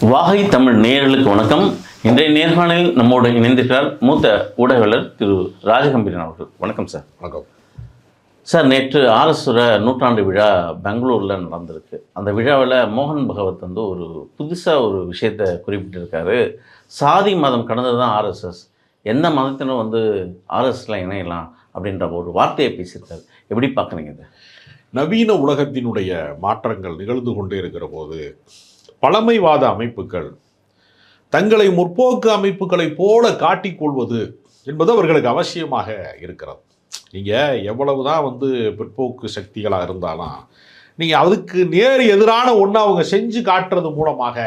வாகை தமிழ் நேயர்களுக்கு வணக்கம். இன்றைய நேர்காணலில் நம்மோடு இணைந்திருக்கிறார் மூத்த ஊடகவியலர் திரு ராஜகம்பீரன் அவர்கள். வணக்கம் சார். வணக்கம். சார் நேற்று ஆர்எஸ்வர நூற்றாண்டு விழா பெங்களூரில் நடந்திருக்கு. அந்த விழாவில் மோகன் பகவத் வந்து ஒரு புதுசாக ஒரு விஷயத்தை குறிப்பிட்டிருக்காரு. சாதி மதம் கடந்தது தான் ஆர்எஸ்எஸ் எந்த மதத்தினும் வந்து ஆர்எஸ்ல இணையலாம் அப்படின்ற ஒரு வார்த்தையை பேசியிருக்காரு. எப்படி பார்க்குறீங்க இதை? நவீன உலகத்தினுடைய மாற்றங்கள் நிகழ்ந்து கொண்டே இருக்கிற போது பழமைவாத அமைப்புகள் தங்களை முற்போக்கு அமைப்புகளைப் போல காட்டிக்கொள்வது என்பது அவர்களுக்கு அவசியமாக இருக்கிறது. நீங்கள் எவ்வளவுதான் வந்து பிற்போக்கு சக்திகளாக இருந்தாலும் நீங்கள் அதுக்கு நேர் எதிரான ஒன்று அவங்க செஞ்சு காட்டுறது மூலமாக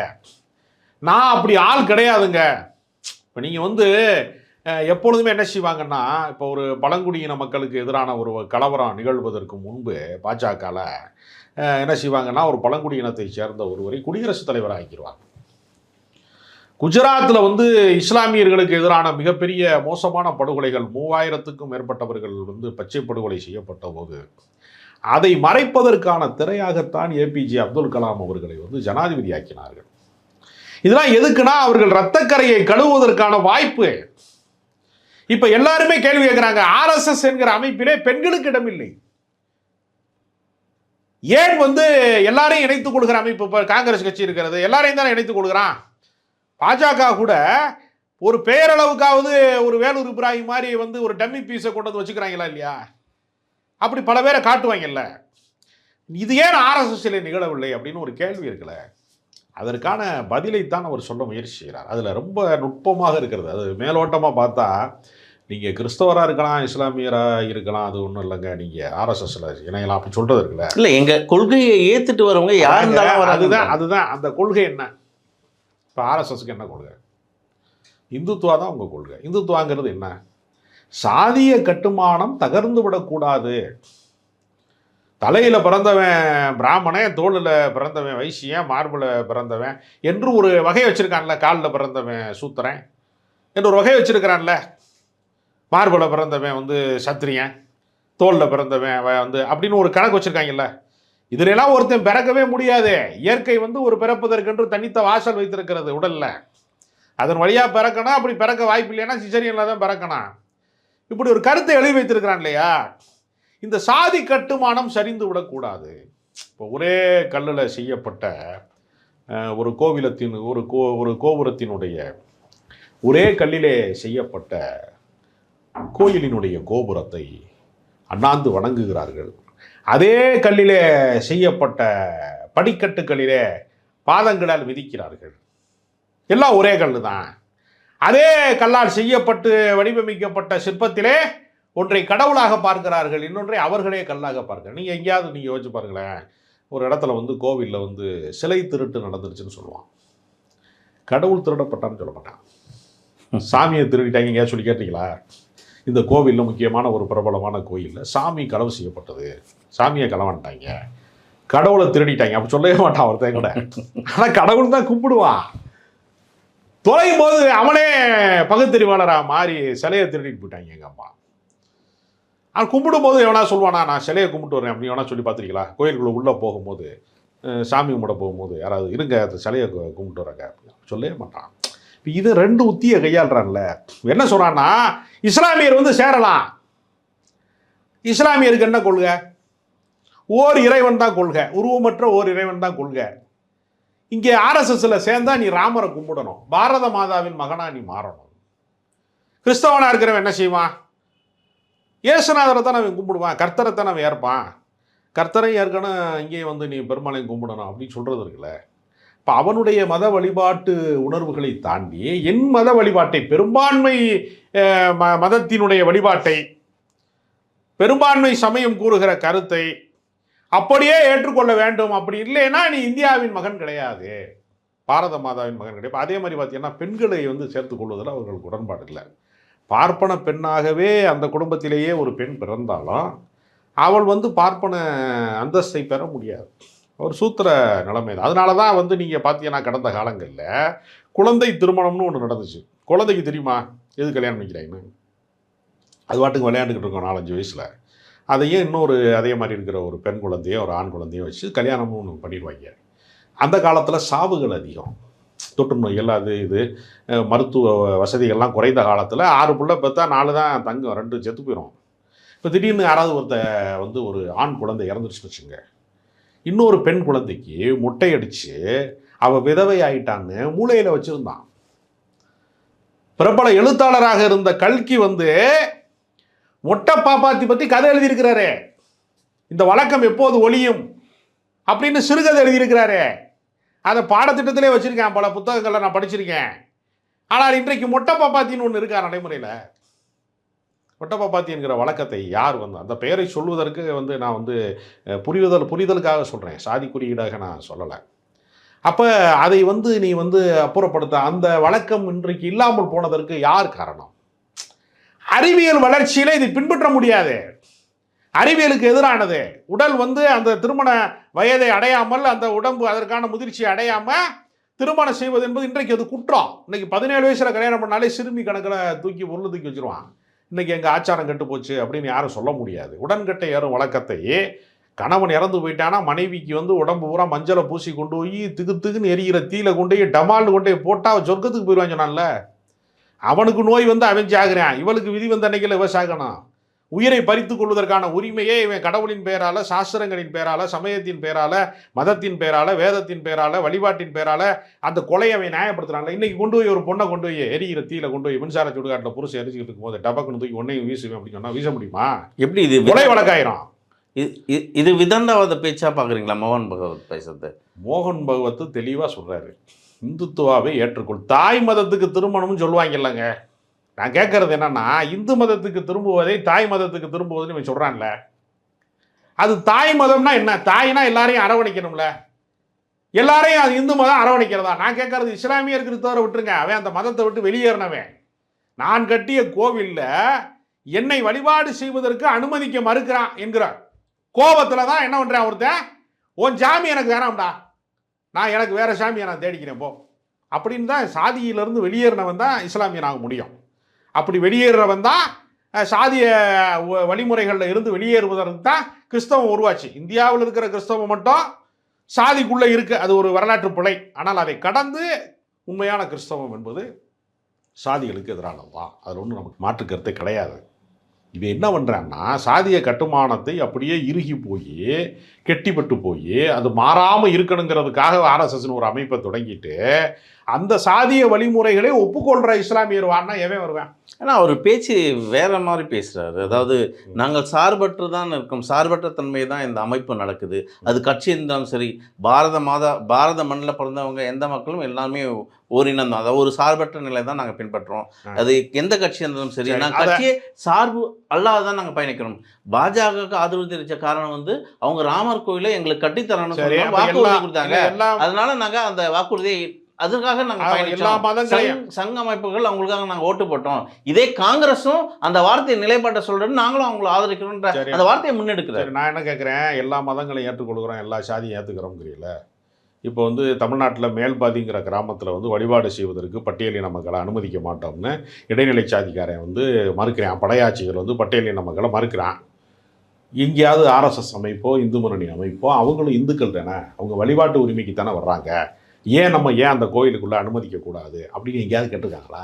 நான் அப்படி ஆள் கிடையாதுங்க. இப்போ நீங்கள் வந்து எப்பொழுதுமே என்ன செய்வாங்கன்னா இப்போ ஒரு பழங்குடியின மக்களுக்கு எதிரான ஒரு கலவரம் நிகழ்வதற்கு முன்பு பாஜகவில் என்ன செய்வாங்கன்னா ஒரு பழங்குடியினத்தை சேர்ந்த ஒருவரை குடியரசுத் தலைவராக ஆக்கிடுவாங்க குஜராத்தில் வந்து இஸ்லாமியர்களுக்கு எதிரான மிகப்பெரிய மோசமான படுகொலைகள் மூவாயிரத்துக்கும் மேற்பட்டவர்கள் வந்து பச்சை படுகொலை செய்யப்பட்ட போது அதை மறைப்பதற்கான திரையாகத்தான் ஏபிஜே அப்துல் கலாம் அவர்களை வந்து ஜனாதிபதி ஆக்கினார்கள். இதெல்லாம் எதுக்குன்னா அவர்கள் ரத்தக்கரையை கழுவுவதற்கான வாய்ப்பு. இப்போ எல்லாருமே கேள்வி கேட்குறாங்க ஆர்எஸ்எஸ் என்கிற அமைப்பிலே பெண்களுக்கு இடமில்லை. ஏன் வந்து எல்லாரையும் இணைத்துக் கொள்கிற அமைப்பு இப்போ காங்கிரஸ் கட்சி இருக்கிறது? எல்லாரையும் தானே இணைத்துக் கொள்கிறான்? பாஜக கூட ஒரு பெயரளவுக்காவது ஒரு வேலூர் இப்ராஹிம் மாதிரி வந்து ஒரு டம்மி பீஸை கொண்டு வந்து வச்சுக்கிறாங்களா இல்லையா? அப்படி பல பேரை காட்டுவாங்கல்ல. இது ஏன் ஆர்எஸ்எஸ்ல நிகழவில்லை அப்படின்னு ஒரு கேள்வி இருக்குல்ல. அதற்கான பதிலைத்தான் அவர் சொல்ல முயற்சி செய்கிறார். அதில் ரொம்ப நுட்பமாக இருக்கிறது. அது மேலோட்டமாக பார்த்தா நீங்கள் கிறிஸ்தவராக இருக்கலாம் இஸ்லாமியராக இருக்கலாம் அது ஒன்றும் இல்லைங்க. நீங்கள் ஆர்எஸ்எஸ்ல இணையலாம் அப்படி சொல்கிறது இருக்குல்ல. இல்லை எங்கள் கொள்கையை ஏற்றுட்டு வரவங்க யார் இருந்தாலும் அதுதான் அதுதான். அந்த கொள்கை என்ன? இப்போ ஆர்எஸ்எஸ்க்கு என்ன கொள்கை? இந்துத்துவா தான் உங்கள் கொள்கை. இந்துத்துவாங்கிறது என்ன? சாதிய கட்டுமானம் தகர்ந்து விடக்கூடாது. தலையில் பிறந்தவன் பிராமணன் தோளில் பிறந்தவன் வைசியன் மார்பில் பிறந்தவன் என்று ஒரு வகை வச்சிருக்கான்ல காலில் பிறந்தவன் சூத்திரன் என்று ஒரு வகை வச்சிருக்கிறான்ல. மார்பில் பிறந்தவன் வந்து சத்திரியன் தோளில் பிறந்தவன் வந்து அப்படின்னு ஒரு கணக்கு வச்சிருக்காங்கல்ல. இதுலெல்லாம் ஒருத்தன் பிறக்கவே முடியாது. இயற்கை வந்து ஒரு பிறப்பதற்கென்று தனித்த வாசல் வைத்திருக்கிறது உடலில். அதன் வழியாக பிறக்கணும் அப்படி பிறக்க வாய்ப்பு இல்லைன்னா சிசரியனில் தான் பிறக்கணும். இப்படி ஒரு கருத்தை எழுதி வைத்திருக்கிறான் இல்லையா? இந்த சாதி கட்டுமானம் சரிந்து விடக்கூடாது. இப்போ ஒரே கல்லில் செய்யப்பட்ட ஒரு கோவிலத்தின் ஒரு கோ ஒரு கோபுரத்தினுடைய ஒரே கல்லிலே செய்யப்பட்ட கோயிலினுடைய கோபுரத்தை அண்ணாந்து வணங்குகிறார்கள். அதே கல்லிலே செய்யப்பட்ட படிக்கட்டுகளிலே பாதங்களால் மிதிக்கிறார்கள். எல்லாம் ஒரே கல் தான். அதே கல்லால் செய்யப்பட்டு வடிவமைக்கப்பட்ட சிற்பத்திலே ஒன்றை கடவுளாக பார்க்கிறார்கள் இன்னொன்றை அவர்களே கல்லாக பார்க்கிறார்கள் நீங்கள் எங்கேயாவது நீங்கள் யோசிச்சு பாருங்களேன். ஒரு இடத்துல வந்து கோவிலில் வந்து சிலை திருட்டு நடந்துருச்சுன்னு சொல்லுவான். கடவுள் திருடப்பட்டான்னு சொல்ல மாட்டான். சாமியை திருடிட்டாங்க எங்கேயாவது சொல்லி கேட்டீங்களா? இந்த கோவிலில் முக்கியமான ஒரு பிரபலமான கோயிலில் சாமி களவு செய்யப்பட்டது. சாமியை களவான்ட்டாங்க கடவுளை திருடிட்டாங்க. அப்படி சொல்லவே மாட்டான் ஒருத்தன் கூட ஆனால் கடவுள் தான் கும்பிடுவான். தொலையும் போது அவனே பகுத்தறிவாளராக மாறி சிலையை திருடிட்டு போயிட்டாங்க எங்கள் அம்மா. ஆனால் கும்பிடும் போது எவனா சொல்லுவானா நான் சிலையை கும்பிட்டு வரேன் அப்படி எவனா சொல்லி பார்த்துருக்கீங்களா? கோயிலுக்குள்ளே உள்ளே போகும்போது சாமி கும்பிட போகும்போது யாராவது இருங்க அந்த சிலையை கும்பிட்டு வராங்க சொல்லவே மாட்டான். இது ரெண்டு உத்தியை கையாளுறான்ல. என்ன சொல்கிறான்னா இஸ்லாமியர் வந்து சேரலாம். இஸ்லாமியருக்கு என்ன கொள்கை? ஓர் இறைவன் தான் கொள்கை. உருவமற்ற ஓர் இறைவன் தான் கொள்கை. இங்கே ஆர்எஸ்எஸ்ஸில் சேர்ந்தா நீ ராமரை கும்பிடணும். பாரத மாதாவின் மகனா நீ மாறணும். கிறிஸ்தவனாக இருக்கிறவன் என்ன செய்வான்? இயேசுநாதரை தான் அவன் கும்பிடுவான். கர்த்தரை தான் அவன் ஏற்பான். கர்த்தரை ஏற்கனவே இங்கேயே வந்து நீ பெருமாளையும் கும்பிடணும் அப்படின்னு சொல்கிறது இருக்குல்ல. இப்போ அவனுடைய மத வழிபாட்டு உணர்வுகளை தாண்டி என் மத வழிபாட்டை பெரும்பான்மை ம மதத்தினுடைய வழிபாட்டை பெரும்பான்மை சமயம் கூறுகிற கருத்தை அப்படியே ஏற்றுக்கொள்ள வேண்டும். அப்படி இல்லைன்னா நீ இந்தியாவின் மகன் கிடையாது. பாரத மாதாவின் மகன் கிடையாது. அதே மாதிரி பார்த்தீங்கன்னா பெண்களை வந்து சேர்த்துக் கொள்வதில் அவர்களுக்கு உடன்பாடு இல்லை. பார்ப்பன பெண்ணாகவே அந்த குடும்பத்திலேயே ஒரு பெண் பிறந்தாலும் அவள் வந்து பார்ப்பன அந்தஸ்தை பெற முடியாது. ஒரு சூத்திர நிலைமை தான் அதனால தான் வந்து நீங்கள் பார்த்தீங்கன்னா கடந்த காலங்களில் குழந்தை திருமணம்னு ஒன்று நடந்துச்சு. குழந்தைக்கு தெரியுமா? எது கல்யாணம் பண்ணிக்கிறாங்கன்னு அது பாட்டுக்கு விளையாண்டுக்கிட்டு இருக்கோம் நாலஞ்சு வயசில். அதையே இன்னொரு அதே மாதிரி இருக்கிற ஒரு பெண் குழந்தையோ ஒரு ஆண் குழந்தையோ வச்சு கல்யாணமும் ஒன்று பண்ணிடுவாங்க. அந்த காலத்தில் சாவுகள் அதிகம். தொற்று நோய்கள் அது இது மருத்துவ வசதிகள்லாம் குறைந்த காலத்தில் ஆறு பிள்ளை பார்த்தா நாலு தான் தங்கம் ரெண்டு செத்து போயிடும் இப்போ திடீர்னு யாராவது ஒருத்த வந்து ஒரு ஆண் குழந்தை இறந்துருச்சுன்னு வச்சுங்க இன்னொரு பெண் குழந்தைக்கு முட்டையடிச்சு அவள் விதவை ஆயிட்டான்னு மூளையில் வச்சுருந்தான். பிரபல எழுத்தாளராக இருந்த கல்கி வந்து மொட்டை பாப்பாத்தி பற்றி கதை எழுதியிருக்கிறாரே. இந்த வழக்கம் எப்போது ஒளியும் அப்படின்னு சிறுகதை எழுதியிருக்கிறாரே. அதை பாடத்திட்டத்திலே வச்சுருக்கேன். பல புத்தகங்களில் நான் படிச்சிருக்கேன். ஆனால் இன்றைக்கு மொட்டை பாப்பாத்தின்னு ஒன்று இருக்கா நடைமுறையில்? ஒட்டப்பாப்பாத்தி என்கிற வழக்கத்தை யார் வந்து அந்த பெயரை சொல்வதற்கு வந்து நான் வந்து புரிதல் புரிதலுக்காக சொல்கிறேன் சாதி குறியீடாக நான் சொல்லலை. அப்போ அதை வந்து நீ வந்து அப்புறப்படுத்த அந்த வழக்கம் இன்றைக்கு இல்லாமல் போனதற்கு யார் காரணம்? அறிவியல் வளர்ச்சியில் இதை பின்பற்ற முடியாது. அறிவியலுக்கு எதிரானது. உடல் வந்து அந்த திருமண வயதை அடையாமல் அந்த உடம்பு அதற்கான முதிர்ச்சியை அடையாமல் திருமணம் செய்வது என்பது இன்றைக்கு அது குற்றம். இன்னைக்கு பதினேழு வயசில் கல்யாணம் பண்ணாலே சிறுமி கணக்கில் தூக்கி உருள் தூக்கி வச்சிருவான். இன்னைக்கு எங்கள் ஆச்சாரம் கெட்டு போச்சு அப்படின்னு யாரும் சொல்ல முடியாது. உடன்கட்டை ஏறும் வழக்கத்தையே கணவன் இறந்து போயிட்டானா மனைவிக்கு வந்து உடம்பு பூரா மஞ்சளை பூசி கொண்டு போய் திகு திகுன்னு எரிகிற தீயில கொண்டு போய் டமால்னு கொண்டு போய் போட்டால் சொர்க்கத்துக்கு போயிடுவான் சொன்னான்ல. அவனுக்கு நோய் வந்து அவன் சாகுறான் இவளுக்கு விதி வந்த அன்னைக்கில் இவ சாகணும் உயிரை பறித்துக் கொள்வதற்கான உரிமையே இவன் கடவுளின் பெயரால சாஸ்திரங்களின் பெயரால சமயத்தின் பெயரால மதத்தின் பெயரால வேதத்தின் பெயரால வழிபாட்டின் பெயரால அந்த கொலையை அவன் நியாயப்படுத்துறான்ல. இன்னைக்கு கொண்டு போய் ஒரு பொண்ணை கொண்டு போய் எரியிற தீயில கொண்டு போய் மின்சார சுடுகாட்டில் புருஷன் எரிச்சுக்கிட்டு இருக்கும்போது டபக்குன்னு தூக்கி ஒன்னையும் வீசுவேன் அப்படின்னு சொன்னா வீச முடியுமா? எப்படி இது கொலை வழக்காயிரும். இது- இது- விதண்டாவாத பேச்சா பார்க்குறீங்களா மோகன் பகவத் பேசுறது? மோகன் பகவத் தெளிவாக சொல்கிறாரு இந்துத்துவாவை ஏற்றுக்கொள். தாய் மதத்துக்கு திருமணம்னு சொல்லுவாங்க இல்லைங்க நான் கேட்கறது என்னன்னா இந்து மதத்துக்கு திரும்புவதை தாய் மதத்துக்கு திரும்புவதுன்னு இவன் சொல்கிறான்ல அது தாய் மதம்னா என்ன? தாய்னா எல்லாரையும் அரவணைக்கணும்ல. எல்லாரையும் அது இந்து மதம் அரவணைக்கிறதா? நான் கேட்கறது இஸ்லாமியர் கிறிஸ்தவரை விட்டுருங்க. அவன் அந்த மதத்தை விட்டு வெளியேறினவன். நான் கட்டிய கோவிலில் என்னை வழிபாடு செய்வதற்கு அனுமதிக்க மறுக்கிறான் என்கிறார் கோபத்தில் தான் என்ன பண்ணுறான் ஒருத்தன்? உன் சாமி எனக்கு வேணாம்டா நான் எனக்கு வேறு சாமியை நான் தேடிக்கிறேன் போ. அப்படின்னு தான் சாதியிலிருந்து வெளியேறினவன் தான் இஸ்லாமியன் ஆக முடியும். அப்படி வெளியேறவன் தான் சாதிய வழிமுறைகளில் இருந்து வெளியேறுவதற்கு தான் கிறிஸ்தவம் உருவாச்சு. இந்தியாவில் இருக்கிற கிறிஸ்தவம் மட்டும் சாதிக்குள்ளே இருக்கு. அது ஒரு வரலாற்று பிழை. ஆனால் அதை கடந்து உண்மையான கிறிஸ்தவம் என்பது சாதிகளுக்கு எதிரானது தான் அதில் ஒன்றும் நமக்கு மாற்று கருத்து கிடையாது. இது என்ன பண்ணுறான்னா சாதிய கட்டுமானத்தை அப்படியே இறுகி போய் கெட்டிப்பட்டு போய் அது மாறாமல் இருக்கணுங்கிறதுக்காக ஆர்எஸ்எஸ்னு ஒரு அமைப்பை தொடங்கிட்டு அந்த சாதிய வழிமுறைகளை ஒப்புக்கொள்கிற இஸ்லாமியர் வான்னா எவன் வருவேன்? ஏன்னா அவர் பேச்சு வேற மாதிரி பேசுறாரு. அதாவது நாங்கள் சார்பற்று தான் இருக்கோம். சார்பற்ற தன்மை தான் இந்த அமைப்பு நடக்குது. அது கட்சி இருந்தாலும் சரி பாரத மாதா பாரத மண்ணில் பிறந்தவங்க எந்த மக்களும் எல்லாமே ஓரினம் தான். அதாவது ஒரு சார்பற்ற நிலை தான் நாங்கள் பின்பற்றுறோம். அது எந்த கட்சி இருந்தாலும் சரி நாங்கள் கட்சியே சார்பு அல்லாத தான் நாங்கள் பயணிக்கிறோம். பாஜகவுக்கு ஆதரவு தெரிவித்த காரணம் வந்து அவங்க ராமர் கோயிலை எங்களுக்கு. அப்ப வாக்குறுதி கொடுத்தாங்க. அதனால நாங்க அந்த வாக்குறுதியை அதுக்காக நாங்க எல்லா மதங்களையும் சங் சங்க அமைப்புகள் அவங்களுக்காக நாங்க ஓட்டு போட்டோம். இதே காங்கிரஸும் அந்த வார்த்தையை நிலைப்பாட்டை சொல்றது நாங்களும் அவங்களை ஆதரிக்கிறோம்ன்ற சரி. அந்த வார்த்தையை முன்னெடுக்கிறார். சரி நான் என்ன கேட்குறேன் எல்லா மதங்களையும் ஏற்றுக்கொள்கிறோம் எல்லா சாதியும் ஏற்றுக்கிறோம்ங்கிறீங்கள இப்போ வந்து தமிழ்நாட்டில் மேல்பாதிங்கிற கிராமத்தில் வந்து வழிபாடு செய்வதற்கு பட்டியலின மக்களை அனுமதிக்க மாட்டோம்னு இடைநிலை சாதிக்காரன் வந்து மறுக்கிறான். படையாட்சிகள் வந்து பட்டியலின மக்களை மறுக்கிறான். எங்கேயாவது ஆர்எஸ்எஸ் அமைப்போ இந்து முன்னணி அமைப்போ அவங்களும் இந்துக்கள் தானே. அவங்க வழிபாட்டு உரிமைக்கு தானே வர்றாங்க. ஏன் நம்ம ஏன் அந்த கோயிலுக்குள்ளே அனுமதிக்கக்கூடாது? அப்படின்னு எங்கேயாவது கேட்டிருக்காங்களா?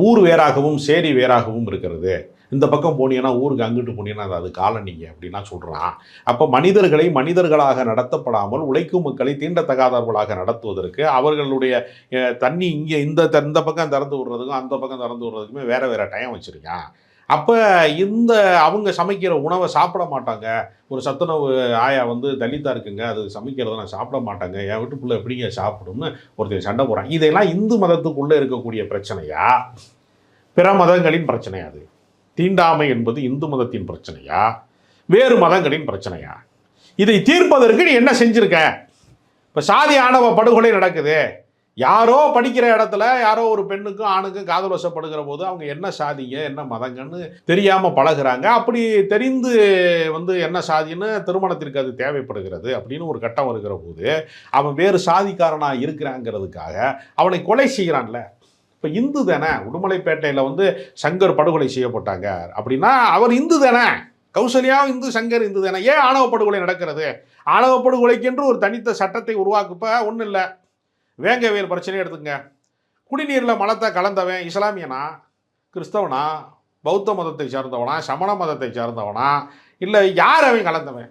ஊர் வேறாகவும் சேரி வேறாகவும் இருக்கிறது. இந்த பக்கம் போனீங்கன்னா ஊருக்கு அங்கிட்டு போனீங்கன்னா அது அது காலனிங்க அப்படின்லாம் சொல்கிறான் அப்போ மனிதர்களை மனிதர்களாக நடத்தப்படாமல் உழைக்கும் மக்களை தீண்டத்தகாதவர்களாக நடத்துவதற்கு அவர்களுடைய தண்ணி இங்கே இந்த த- இந்த பக்கம் திறந்து விடுறதுக்கும் அந்த பக்கம் திறந்து விடுறதுக்குமே வேறு வேறு டைம் வச்சுருக்கான். அப்போ இந்த அவங்க சமைக்கிற உணவை சாப்பிட மாட்டாங்க. ஒரு சத்துணவு ஆயா வந்து தலித்தா இருக்குங்க அது சமைக்கிறத நான் சாப்பிட மாட்டாங்க. என் வீட்டுக்குள்ளே எப்படிங்க சாப்பிடும்னு ஒருத்தர் சண்டை போகிறான் இதெல்லாம் இந்து மதத்துக்குள்ளே இருக்கக்கூடிய பிரச்சனையா? பிற மதங்களின் பிரச்சனையா அது? தீண்டாமை என்பது இந்து மதத்தின் பிரச்சனையா? வேறு மதங்களின் பிரச்சனையா? இதை தீர்ப்பதற்கு நீ என்ன செஞ்சுருக்க? இப்போ சாதி ஆணவ படுகொலை நடக்குது. யாரோ படிக்கிற இடத்துல யாரோ ஒரு பெண்ணுக்கும் ஆணுக்கும் காதல் வசப்படுகிற போது அவங்க என்ன சாதிங்க என்ன மதங்கன்னு தெரியாமல் பழகுறாங்க. அப்படி தெரிந்து வந்து என்ன சாதின்னு திருமணத்திற்கு அது தேவைப்படுகிறது அப்படின்னு ஒரு கட்டம் வருகிற போது அவன் வேறு சாதிக்காரனாக இருக்கிறாங்கிறதுக்காக அவனை கொலை செய்கிறான்ல. இப்போ இந்து தானே உடுமலைப்பேட்டையில் வந்து சங்கர் படுகொலை செய்யப்பட்டாங்க அப்படின்னா அவர் இந்து தானே. கௌசல்யாவும் இந்து சங்கர் இந்து தானே. ஏன் ஆணவ படுகொலை நடக்கிறது? ஆணவ படுகொலைக்கென்று ஒரு தனித்த சட்டத்தை உருவாக்கப்ப ஒன்றும் இல்லை வேங்கவேல் பிரச்சனையை எடுத்துங்க குடிநீரில் மலத்தை கலந்தவன் இஸ்லாமியனா? கிறிஸ்தவனா? பௌத்த மதத்தை சார்ந்தவனா? சமண மதத்தை சார்ந்தவனா? இல்லை யார் அவன் கலந்தவன்?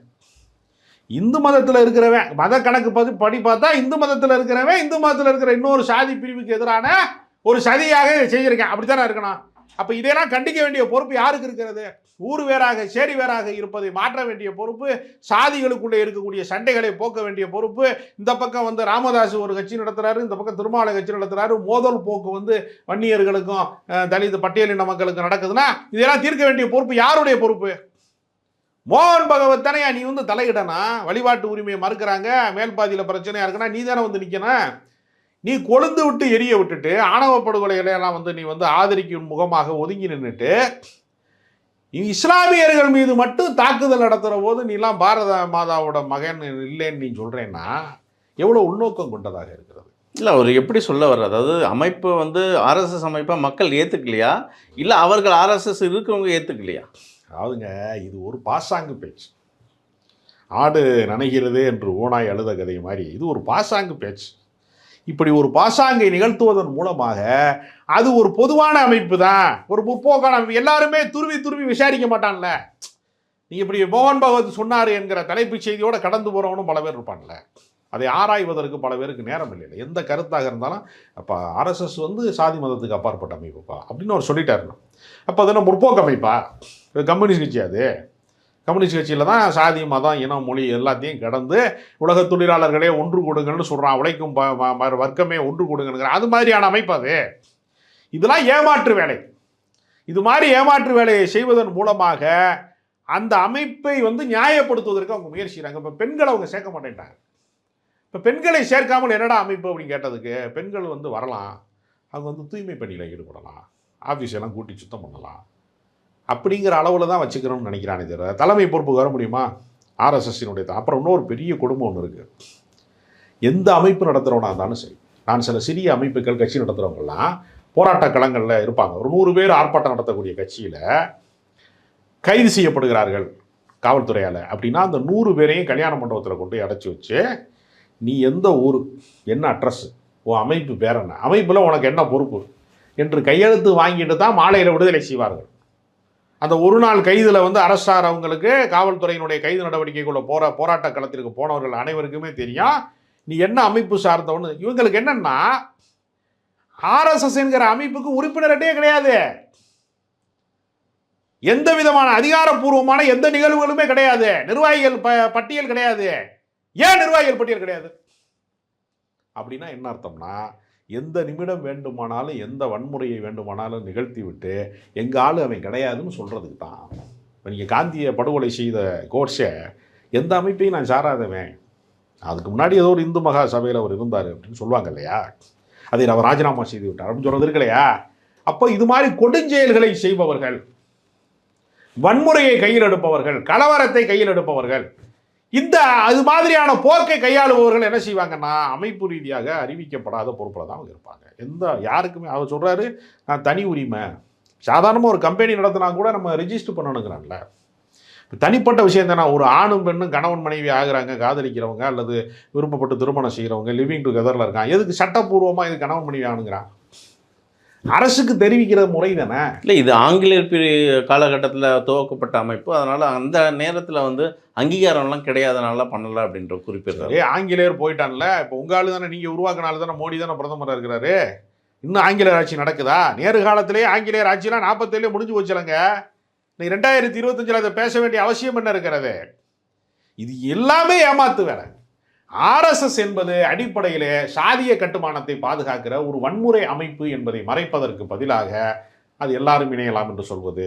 இந்து மதத்தில் இருக்கிறவன். மத கணக்கு பதி படி பார்த்தா இந்து மதத்தில் இருக்கிறவன் இந்து மதத்தில் இருக்கிற இன்னொரு சாதி பிரிவுக்கு எதிரான ஒரு சதியாக செய்திருக்கேன். செஞ்சிருக்கேன் அப்படித்தானே இருக்கணும்? அப்போ இதையெல்லாம் கண்டிக்க வேண்டிய பொறுப்பு யாருக்கு இருக்கிறது? ஊர் வேறாக சேரி வேறாக இருப்பதை மாற்ற வேண்டிய பொறுப்பு சாதிகளுக்குள்ளே இருக்கக்கூடிய சண்டைகளை போக்க வேண்டிய பொறுப்பு. இந்த பக்கம் வந்து ராமதாஸ் ஒரு கட்சி நடத்துகிறாரு இந்த பக்கம் திருமாவளை கட்சி நடத்துகிறாரு மோதல் போக்கு வந்து வன்னியர்களுக்கும் தலித் பட்டியலின மக்களுக்கும் நடக்குதுன்னா இதெல்லாம் தீர்க்க வேண்டிய பொறுப்பு யாருடைய பொறுப்பு? மோகன் பகவத் தானே நீ வந்து தலையிடனா? வழிபாட்டு உரிமையை மறுக்கிறாங்க மேல்பாதியில் பிரச்சனையாக இருக்குன்னா நீ தானே வந்து நிற்கணும் நீ கொழுந்து விட்டு எரிய விட்டுட்டு ஆணவ படுகொலைகளை எல்லாம் வந்து நீ வந்து ஆதரிக்கும் முகமாக ஒதுங்கி நின்றுட்டு இஸ்லாமியர்கள் மீது மட்டும் தாக்குதல் நடத்துகிற போது நீலாம் பாரத மாதாவோட மகன் இல்லைன்னு நீ சொல்றேன்னா எவ்வளோ உள்நோக்கம் கொண்டதாக இருக்கிறது? இல்லை அவர் எப்படி சொல்ல வர்றாரு? அதாவது அமைப்பு வந்து ஆர்எஸ்எஸ் அமைப்பை மக்கள் ஏற்றுக்கலையா இல்லை அவர்கள் ஆர்எஸ்எஸ் இருக்கிறவங்க ஏற்றுக்கலையா அதாவதுங்க இது ஒரு பாசாங்கு பேச்சு. ஆடு நனைகிறது என்று ஓனாய் அழுத கதை மாதிரி இது ஒரு பாசாங்கு பேச்சு. இப்படி ஒரு பாசாங்கை நிகழ்த்துவதன் மூலமாக அது ஒரு பொதுவான அமைப்பு தான் ஒரு முற்போக்கான அமைப்பு. எல்லாருமே துருவி துருவி விசாரிக்க மாட்டான்ல. நீ இப்படி மோகன் பகவத் சொன்னார் என்கிற தலைப்புச் செய்தியோடு கடந்து போகிறவனும் பல பேர் இருப்பான்ல. அதை ஆராய்வதற்கு பல பேருக்கு நேரம் இல்லை எந்த கருத்தாக இருந்தாலும் அப்போ ஆர்எஸ்எஸ் வந்து சாதி மதத்துக்கு அப்பாற்பட்ட அமைப்புப்பா அப்படின்னு அவர் சொல்லிட்டாருன்னு அப்போ அது என்ன முற்போக்கு அமைப்பா? இது கம்யூனிஸ்ட் கட்சி அது. கம்யூனிஸ்ட் கட்சியில் தான் சாதி மதம் இனம் மொழி எல்லாத்தையும் கடந்து உலக தொழிலாளர்களே ஒன்று கொடுங்கன்னு சொல்கிறான் உழைக்கும் ப- வர்க்கமே ஒன்று கொடுங்கிறான் அது மாதிரியான அமைப்பு அது. இதெல்லாம் ஏமாற்று வேலை. இது மாதிரி ஏமாற்று வேலையை செய்வதன் மூலமாக அந்த அமைப்பை வந்து நியாயப்படுத்துவதற்கு அவங்க முயற்சிக்கிறாங்க. இப்போ பெண்களை அவங்க சேர்க்க மாட்டேன்ட்டாங்க. இப்போ பெண்களை சேர்க்காமல் என்னடா அமைப்பு அப்படின்னு கேட்டதுக்கு பெண்கள் வந்து வரலாம். அவங்க வந்து தூய்மை பணியில் ஈடுபடலாம். ஆஃபீஸ் எல்லாம் கூட்டி சுத்தம் பண்ணலாம். அப்படிங்கிற அளவில் தான் வச்சுக்கணும்னு நினைக்கிறானே தவிர தலைமை பொறுப்புக்கு வர முடியுமா? ஆர்எஸ்எஸ்ஸினுடைய அப்புறம் இன்னொரு பெரிய குடும்பம் ஒன்று இருக்குது எந்த அமைப்பு நடத்துகிறவனா இருந்தாலும் சரி. நான் சில சிறிய அமைப்புகள் கட்சி நடத்துகிறவங்கலாம் போராட்ட களங்களில் இருப்பாங்க. ஒரு நூறு பேர் ஆர்ப்பாட்டம் நடத்தக்கூடிய கட்சியில் கைது செய்யப்படுகிறார்கள் காவல்துறையால். அப்படின்னா அந்த நூறு பேரையும் கல்யாண மண்டபத்தில் கொண்டு அடைச்சி வச்சு நீ எந்த ஊர் என்ன அட்ரஸ் உன் அமைப்பு பேர் என்ன? அமைப்பில் உனக்கு என்ன பொறுப்பு? என்று கையெழுத்து வாங்கிட்டு தான் மாலையில் விடுதலை செய்வார்கள். அந்த ஒரு நாள் கைதில் வந்து அரசார் அவங்களுக்கு காவல்துறையினுடைய கைது நடவடிக்கைக்குள்ள போற போராட்ட களத்திற்கு போனவர்கள் அனைவருக்குமே தெரியும். நீ என்ன அமைப்பு சார்ந்தவனு இவங்களுக்கு என்னன்னா ஆர்எஸ்எஸ் என்கிற அமைப்புக்கு உறுப்பினர்கிட்டே கிடையாது. எந்த விதமான அதிகாரப்பூர்வமான எந்த நிகழ்வுகளுமே கிடையாது. நிர்வாகிகள் ப பட்டியல் கிடையாது. ஏன் நிர்வாகிகள் பட்டியல் கிடையாது? அப்படின்னா என்ன அர்த்தம்னா எந்த நிமிடம் வேண்டுமானாலும் எந்த வன்முறையை வேண்டுமானாலும் நிகழ்த்தி விட்டு எங்கள் ஆள் அவன் கிடையாதுன்னு சொல்கிறதுக்கு தான். இப்போ நீங்கள் காந்தியை படுகொலை செய்த கோட்ஸை எந்த அமைப்பையும் நான் சாராதவன். அதுக்கு முன்னாடி ஏதோ ஒரு இந்து மகா சபையில் அவர் இருந்தார் அப்படின்னு சொல்லுவாங்க இல்லையா? அதை அவர் ராஜினாமா செய்து விட்டார். அப்படின்னு சொல்கிறது இல்லையா? அப்போ இது மாதிரி கொடுஞ்செயல்களை செய்பவர்கள் வன்முறையை கையில் எடுப்பவர்கள் கலவரத்தை கையில் எடுப்பவர்கள் இந்த அது மாதிரியான போக்கை கையாளுபவர்கள் என்ன செய்வாங்கன்னா அமைப்பு ரீதியாக அறிவிக்கப்படாத பொறுப்பில் தான் அவங்க இருப்பாங்க. எந்த யாருக்குமே அவர் சொல்கிறாரு நான் தனி உரிமை. சாதாரணமாக ஒரு கம்பெனி நடத்தினா கூட நம்ம ரெஜிஸ்டர் பண்ணணுங்கிறான்ல. இப்போ தனிப்பட்ட விஷயம் தானே? ஒரு ஆணும் பெண்ணும் கணவன் மனைவி ஆகுறாங்க காதலிக்கிறவங்க அல்லது விருப்பப்பட்டு திருமணம் செய்கிறவங்க லிவிங் டுகெதரில் இருக்காங்க. எதுக்கு சட்டப்பூர்வமாக இது கணவன் மனைவி ஆணுங்கிறான் அரசுக்கு தெரிவிக்கிற முறை தானே? இல்லை இது ஆங்கிலேயர் பிரி காலகட்டத்தில் துவக்கப்பட்ட அமைப்பு. அதனால் அந்த நேரத்தில் வந்து அங்கீகாரம்லாம் கிடையாதனால பண்ணலை அப்படின்ற குறிப்பிடுறாரு. ஆங்கிலேயர் போயிட்டான்ல. இப்போ உங்க ஆளு தானே நீங்கள் உருவாக்கினால தானே மோடி தானே பிரதமராக இருக்கிறாரு? இன்னும் ஆங்கிலேயர் ஆட்சி நடக்குதா? நேரு காலத்திலேயே ஆங்கிலேயர் ஆட்சிலாம் நாற்பத்தேழு முடிஞ்சு போச்சுலங்க. இன்னைக்கு ரெண்டாயிரத்தி இருபத்தஞ்சில் அதை பேச வேண்டிய அவசியம் என்ன இருக்கிறது? இது எல்லாமே ஏமாத்து வேலை ஆர்எஸ்எஸ் என்பது அடிப்படையிலே சாதிய கட்டுமானத்தை பாதுகாக்கிற ஒரு வன்முறை அமைப்பு என்பதை மறைப்பதற்கு பதிலாக அது எல்லாரும் இணையலாம் என்று சொல்வது.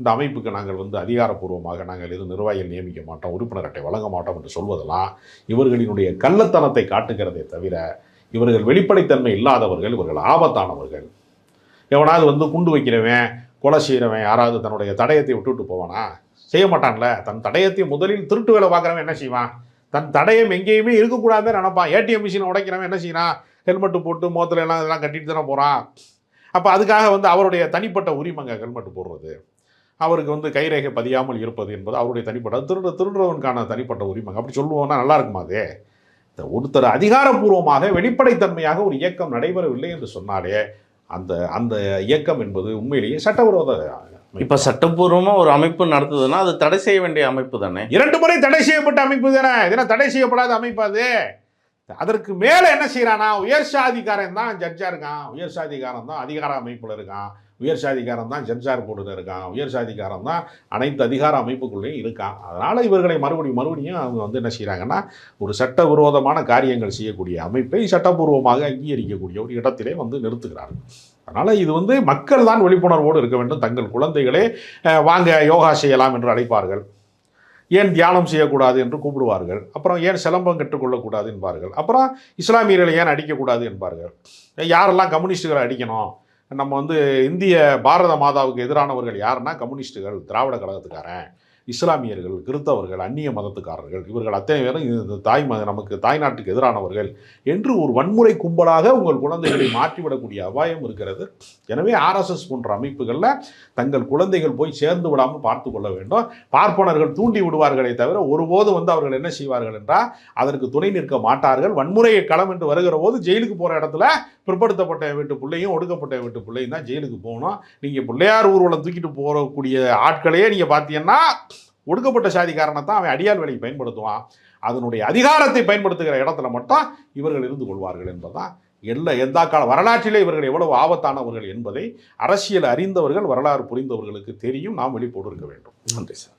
இந்த அமைப்புக்கு நாங்கள் வந்து அதிகாரப்பூர்வமாக நாங்கள் எதுவும் நிர்வாகிகள் நியமிக்க மாட்டோம் உறுப்பினர் அட்டை வழங்க மாட்டோம் என்று சொல்வதெல்லாம் இவர்களினுடைய கள்ளத்தனத்தை காட்டுகிறதே தவிர இவர்கள் வெளிப்படைத்தன்மை இல்லாதவர்கள் இவர்கள் ஆபத்தானவர்கள். எவனாவது வந்து குண்டு வைக்கிறவன் கொலை செய்கிறவன் யாராவது தன்னுடைய தடயத்தை விட்டுவிட்டு போவானா? செய்ய மாட்டான்ல. தன் தடயத்தை முதலில் திருட்டு வேலை பார்க்குறவன் என்ன செய்வான்? தன் தடயம் எங்கேயுமே இருக்கக்கூடாதுன்னு நினைப்பான். ஏடிஎம் மிஷினை உடைக்கிறவன் என்ன செய்யறான்? ஹெல்மெட்டு போட்டு மோத்தில் எல்லாம் இதெல்லாம் கட்டிட்டு தானே போகிறான் அப்போ அதுக்காக வந்து அவருடைய தனிப்பட்ட உரிமைங்க ஹெல்மெட்டு போடுறது. அவருக்கு வந்து கைரேகை பதியாமல் இருப்பது என்பது அவருடைய தனிப்பட்ட திருட திருடுறவனுக்கான தனிப்பட்ட உரிமைங்க. அப்படி சொல்லுவோம்னா நல்லா இருக்குமா அது? ஒருத்தர் அதிகாரப்பூர்வமாக வெளிப்படைத்தன்மையாக ஒரு இயக்கம் நடைபெறவில்லை என்று சொன்னாலே அந்த அந்த இயக்கம் என்பது உண்மையிலேயே சட்டவிரோத இப்போ சட்டப்பூர்வமாக ஒரு அமைப்பு நடத்துதுன்னா அது தடை செய்ய வேண்டிய அமைப்பு தானே? இரண்டு முறை தடை செய்யப்பட்ட அமைப்பு தானே? இதெல்லாம் தடை செய்யப்படாத அமைப்பு அது? அதற்கு மேல என்ன செய்யறானா உயர் சாதிக்காரன் தான் ஜட்ஜா இருக்கான். உயர் சாதிக்காரன் தான் அதிகார அமைப்புல இருக்கான். உயர் சாதிக்காரன் தான் ஜட்ஜார் போர்டுல இருக்கான். உயர் சாதிக்காரன் தான் அனைத்து அதிகார அமைப்புக்குள்ளேயும் இருக்கான். அதனால இவர்களை மறுபடியும் மறுபடியும் அவங்க வந்து என்ன செய்றாங்கன்னா ஒரு சட்டவிரோதமான காரியங்கள் செய்யக்கூடிய அமைப்பை சட்டபூர்வமாக அங்கீகரிக்கக்கூடிய ஒரு இடத்திலே வந்து நிறுத்துகிறார்கள். அதனால் இது வந்து மக்கள் தான் விழிப்புணர்வோடு இருக்க வேண்டும். தங்கள் குழந்தைகளே வாங்க யோகா செய்யலாம் என்று அழைப்பார்கள். ஏன் தியானம் செய்யக்கூடாது என்று கூப்பிடுவார்கள். அப்புறம் ஏன் சிலம்பம் கற்றுக்கொள்ளக்கூடாது என்பார்கள். அப்புறம் இஸ்லாமியர்களை ஏன் அடிக்கக்கூடாது என்பார்கள். யாரெல்லாம் கம்யூனிஸ்டுகளை அடிக்கணும்? நம்ம வந்து இந்திய பாரத மாதாவுக்கு எதிரானவர்கள் யாருன்னா கம்யூனிஸ்டுகள் திராவிட கழகத்துக்காரன். இஸ்லாமியர்கள் கிறித்தவர்கள் அந்நிய மதத்துக்காரர்கள் இவர்கள் அத்தனை பேரும் இந்த தாய் மத நமக்கு தாய்நாட்டுக்கு எதிரானவர்கள் என்று ஒரு வன்முறை கும்பலாக உங்கள் குழந்தைகளை மாற்றிவிடக்கூடிய அபாயம் இருக்கிறது. எனவே ஆர்எஸ்எஸ் போன்ற அமைப்புகளில் தங்கள் குழந்தைகள் போய் சேர்ந்து விடாமல் பார்த்து கொள்ள வேண்டும். பார்ப்பனர்கள் தூண்டி விடுவார்களே தவிர ஒருபோதும் வந்து அவர்கள் என்ன செய்வார்கள் என்றால் அதற்கு துணை நிற்க மாட்டார்கள். வன்முறையை களம் என்று வருகிற போது ஜெயிலுக்கு போகிற இடத்துல பிற்படுத்தப்பட்ட வீட்டு பிள்ளையும் ஒடுக்கப்பட்ட வீட்டு பிள்ளையும் தான் ஜெயிலுக்கு போகணும். நீங்கள் பிள்ளையார் ஊர்வலம் தூக்கிட்டு போகக்கூடிய ஆட்களையே நீங்கள் பார்த்தீங்கன்னா ஒடுக்கப்பட்ட சாதிக்காரனை தான் அவன் அடியால் வேலைக்கு பயன்படுத்துவான். அதனுடைய அதிகாரத்தை பயன்படுத்துகிற இடத்துல மட்டும் இவர்கள் இருந்து கொள்வார்கள் என்பதுதான். எல்லா எந்த கால வரலாற்றிலே இவர்கள் எவ்வளவு ஆபத்தானவர்கள் என்பதை அரசியல் அறிந்தவர்கள் வரலாறு புரிந்தவர்களுக்கு தெரியும். நாம் வெளிப்போடு இருக்க வேண்டும். நன்றி சார்.